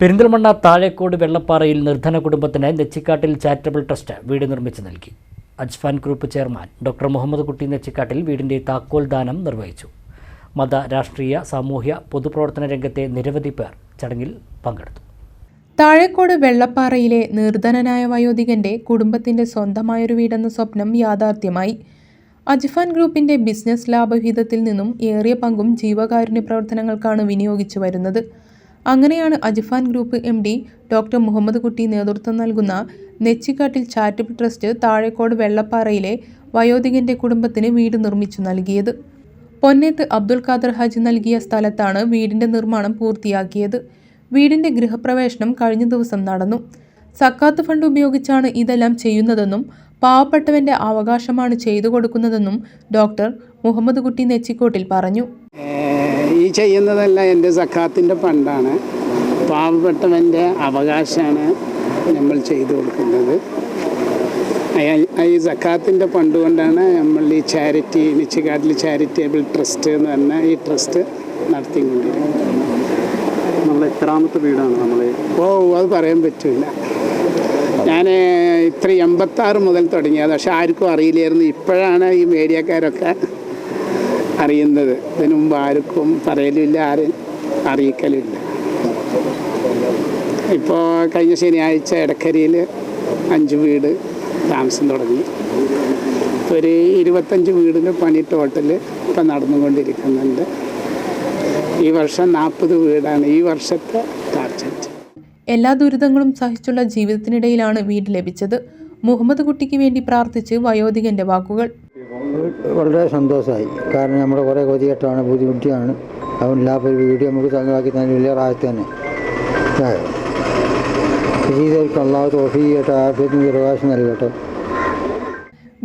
പെരിന്തൽമണ്ണ താഴേക്കോട് വെള്ളപ്പാറയിൽ നിർധന കുടുംബത്തിന് Nechikattil charitable trust വീട് നിർമ്മിച്ചു നൽകി. Ajfan group chairman doctor Muhammad Kutty Nechikkattil വീടിന്റെ താക്കോൽ ദാനം നിർവഹിച്ചു. മത രാഷ്ട്രീയ സാമൂഹ്യ പൊതുപ്രവർത്തന രംഗത്തെ നിരവധി പേർ ചടങ്ങിൽ പങ്കെടുത്തു. താഴേക്കോട് വെള്ളപ്പാറയിലെ നിർധനനായ വയോധികന്റെ കുടുംബത്തിന്റെ സ്വന്തമായൊരു വീടെന്ന സ്വപ്നം യാഥാർത്ഥ്യമായി. അജ്ഫാൻ ഗ്രൂപ്പിന്റെ ബിസിനസ് ലാഭവിഹിതത്തിൽ നിന്നും ഏറിയ പങ്കും ജീവകാരുണ്യ പ്രവർത്തനങ്ങൾക്കാണ് വിനിയോഗിച്ചു വരുന്നത്. അങ്ങനെയാണ് Ajfan group M D doctor Muhammad Kutty നേതൃത്വം നൽകുന്ന നെച്ചിക്കാട്ടിൽ ചാരിറ്റബിൾ ട്രസ്റ്റ് താഴേക്കോട് വെള്ളപ്പാറയിലെ വയോധികന്റെ കുടുംബത്തിന് വീട് നിർമ്മിച്ചു നൽകിയത്. പൊന്നേത്ത് അബ്ദുൽ ഖാദർ ഹാജി നൽകിയ സ്ഥലത്താണ് വീടിന്റെ നിർമ്മാണം പൂർത്തിയാക്കിയത്. വീടിന്റെ ഗൃഹപ്രവേശനം കഴിഞ്ഞ ദിവസം നടന്നു. സക്കാത്ത് ഫണ്ട് ഉപയോഗിച്ചാണ് ഇതെല്ലാം ചെയ്യുന്നതെന്നും പാവപ്പെട്ടവന്റെ അവകാശമാണ് ചെയ്തു കൊടുക്കുന്നതെന്നും ഡോക്ടർ മുഹമ്മദ് കുട്ടി നെച്ചിക്കോട്ടിൽ പറഞ്ഞു. ഈ ചെയ്യുന്നതെല്ലാം എന്റെ സഖാത്തിന്റെ ഫണ്ടാണ്. പാവപ്പെട്ടവന്റെ അവകാശമാണ് നമ്മൾ ചെയ്തു കൊടുക്കുന്നത്. ഈ സക്കാത്തിന്റെ പണ്ട് കൊണ്ടാണ് നമ്മൾ ഈ ചാരിറ്റി നിച്ചിക്കാട്ടിൽ ചാരിറ്റബിൾ ട്രസ്റ്റ് എന്ന് പറഞ്ഞ ഈ ട്രസ്റ്റ് നടത്തിക്കൊണ്ടിരിക്കുന്നത്. നമ്മൾ എത്രാമത്തെ വീടാണ് നമ്മൾ? ഓ അത് പറയാൻ പറ്റില്ല ഞാൻ ഇത്ര എൺപത്താറ് മുതൽ തുടങ്ങിയത്. പക്ഷെ ആർക്കും അറിയില്ലായിരുന്നു. ഇപ്പോഴാണ് ഈ മീഡിയക്കാരൊക്കെ അറിയുന്നത്. ഇതിനു മുമ്പ് ആർക്കും പറയലില്ല ആരും അറിയിക്കലില്ല. ഇപ്പോൾ കഴിഞ്ഞ ശനിയാഴ്ച എടക്കരയിൽ അഞ്ച് വീട് താമസം തുടങ്ങി. ഒരു ഇരുപത്തഞ്ച് വീടിന് പണി ടോട്ടൽ ഇപ്പം നടന്നുകൊണ്ടിരിക്കുന്നുണ്ട്. ഈ വർഷം നാൽപ്പത് വീടാണ് ഈ വർഷത്തെ ടാർജറ്റ് എല്ലാ ദുരിതങ്ങളും സഹിച്ചുള്ള ജീവിതത്തിനിടയിലാണ് വീട് ലഭിച്ചത്. മുഹമ്മദ് കുട്ടിക്ക് വേണ്ടി പ്രാർത്ഥിച്ച് വയോധികന്റെ വാക്കുകൾ. വളരെ സന്തോഷമായി കാരണം നമ്മുടെ കുറേ കൊതികെട്ടാണ് ബുദ്ധിമുട്ടിയാണ്. അതുകൊണ്ടില്ലാത്ത ഒരു വീഡിയോ നമുക്ക് തങ്ങാക്കി തന്നെ വലിയ റാഹത്ത് തന്നെ.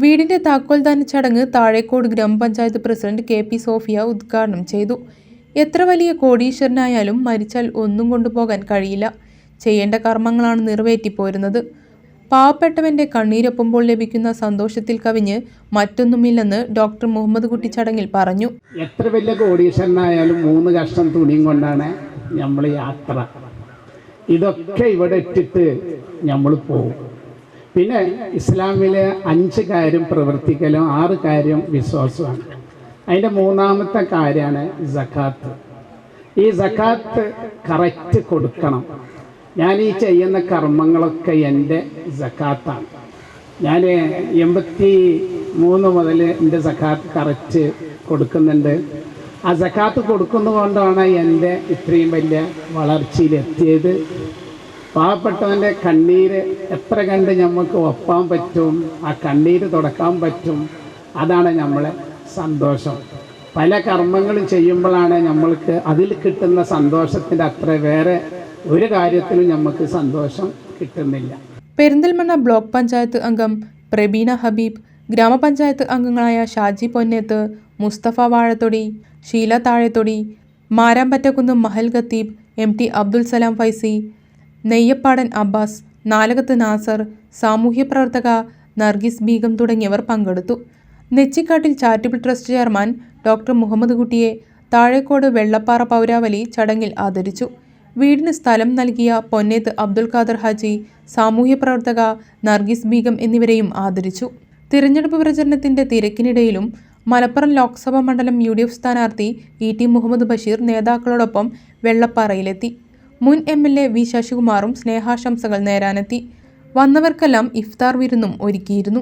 വീടിന്റെ താക്കോൽദാന ചടങ്ങ് താഴേക്കോട് ഗ്രാമപഞ്ചായത്ത് പ്രസിഡന്റ് കെ പി സോഫിയ ഉദ്ഘാടനം ചെയ്തു. എത്ര വലിയ കോടീശ്വരനായാലും മരിച്ചാൽ ഒന്നും കൊണ്ടുപോകാൻ കഴിയില്ല. ചെയ്യേണ്ട കർമ്മങ്ങളാണ് നിറവേറ്റിപ്പോരുന്നത്. പാവപ്പെട്ടവന്റെ കണ്ണീരൊപ്പുമ്പോൾ ലഭിക്കുന്ന സന്തോഷത്തിൽ കവിഞ്ഞ് മറ്റൊന്നുമില്ലെന്ന് ഡോക്ടർ മുഹമ്മദ് കുട്ടി ചടങ്ങിൽ പറഞ്ഞു. എത്ര വലിയ കോടീശ്വരനായാലും മൂന്ന് കഷ്ണം തുണിയും കൊണ്ടാണ് നമ്മൾ യാത്ര. ഇതൊക്കെ ഇവിടെ ഇട്ടിട്ട് നമ്മൾ പോകും. പിന്നെ ഇസ്ലാമിലെ അഞ്ച് കാര്യം പ്രവർത്തിക്കലും ആറ് കാര്യം വിശ്വാസമാണ്. അതിന്റെ മൂന്നാമത്തെ കാര്യമാണ് ജക്കാത്ത് ഈ ജക്കാത്ത് കറക്റ്റ് കൊടുക്കണം. ഞാൻ ഈ ചെയ്യുന്ന കർമ്മങ്ങളൊക്കെ എന്റെ സക്കാത്താണ്. ഞാൻ എൺപത്തി മൂന്ന് മുതൽ എന്റെ സക്കാത്ത് കറച്ച് കൊടുക്കുന്നുണ്ട്. ആ സക്കാത്ത് കൊടുക്കുന്നതുകൊണ്ടാണ് എന്റെ ഇത്രയും വലിയ വളർച്ചയിലെത്തിയത്. പാവപ്പെട്ടവന്റെ കണ്ണീര് എത്ര കണ്ട് നമുക്ക് ഒപ്പാൻ പറ്റും ആ കണ്ണീര് തുടക്കാൻ പറ്റും അതാണ് നമ്മളെ സന്തോഷം. പല കർമ്മങ്ങളും ചെയ്യുമ്പോഴാണ് നമ്മൾക്ക് അതിൽ കിട്ടുന്ന സന്തോഷത്തിന്റെ അത്ര വേറെ ഒരു കാര്യത്തിലും നമുക്ക് സന്തോഷം കിട്ടുന്നില്ല. പെരിന്തൽമണ്ണ ബ്ലോക്ക് പഞ്ചായത്ത് അംഗം പ്രബീന ഹബീബ് ഗ്രാമപഞ്ചായത്ത് അംഗങ്ങളായ ഷാജി പൊന്നേത്ത് മുസ്തഫ വാഴത്തൊടി ഷീല താഴെത്തൊടി മാരാമ്പറ്റക്കുന്ന് മഹൽ ഖത്തീബ് എം ടി അബ്ദുൽ സലാം ഫൈസി നെയ്യപ്പാടൻ അബ്ബാസ് നാലകത്ത് നാസർ സാമൂഹ്യ പ്രവർത്തക നർഗീസ് ബീഗം തുടങ്ങിയവർ പങ്കെടുത്തു. Nechikkattil charitable trust chairman doctor Muhammad കുട്ടിയെ താഴേക്കോട് വെള്ളപ്പാറ പൗരാവലി ചടങ്ങിൽ ആദരിച്ചു. വീടിന് സ്ഥലം നൽകിയ പൊന്നേത്ത് അബ്ദുൽ ഖാദർ ഹാജി സാമൂഹ്യ പ്രവർത്തക നർഗീസ് ബീഗം എന്നിവരെയും ആദരിച്ചു. തിരഞ്ഞെടുപ്പ് പ്രചരണത്തിന്റെ തിരക്കിനിടയിലും മലപ്പുറം ലോക്സഭാ മണ്ഡലം യു ഡി എഫ് സ്ഥാനാർത്ഥി ഇ ടി മുഹമ്മദ് ബഷീർ നേതാക്കളോടൊപ്പം വെള്ളപ്പാറയിലെത്തി. മുൻ എം എൽ എ വി ശശികുമാറും സ്നേഹാശംസകൾ നേരാനെത്തി. വന്നവർക്കെല്ലാം ഇഫ്താർ വിരുന്നും ഒരുക്കിയിരുന്നു.